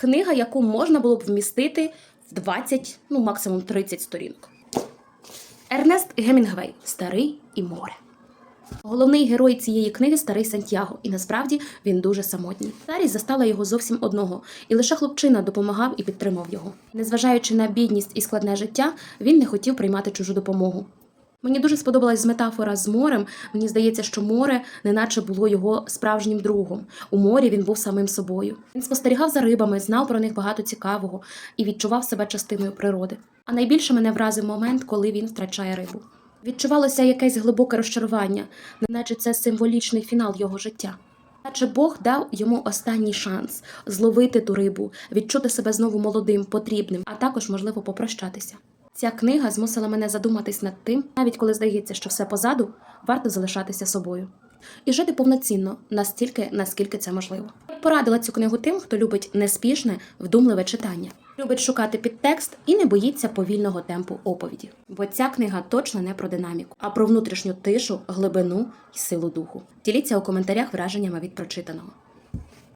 Книга, яку можна було б вмістити в 20, ну максимум 30 сторінок. Ернест Гемінгвей Старий і море. Головний герой цієї книги старий Сантьяго, і насправді він дуже самотній. Старість застала його зовсім одного, і лише хлопчина допомагав і підтримав його. Незважаючи на бідність і складне життя, він не хотів приймати чужу допомогу. Мені дуже сподобалась метафора з морем. Мені здається, що море неначе було його справжнім другом. У морі він був самим собою. Він спостерігав за рибами, знав про них багато цікавого і відчував себе частиною природи. А найбільше мене вразив момент, коли він втрачає рибу. Відчувалося якесь глибоке розчарування, неначе це символічний фінал його життя. Наче Бог дав йому останній шанс зловити ту рибу, відчути себе знову молодим, потрібним, а також, можливо, попрощатися. Ця книга змусила мене задуматись над тим, навіть коли здається, що все позаду, варто залишатися собою. І жити повноцінно, настільки, наскільки це можливо. Порадила цю книгу тим, хто любить неспішне, вдумливе читання, любить шукати підтекст і не боїться повільного темпу оповіді. Бо ця книга точно не про динаміку, а про внутрішню тишу, глибину і силу духу. Діліться у коментарях враженнями від прочитаного.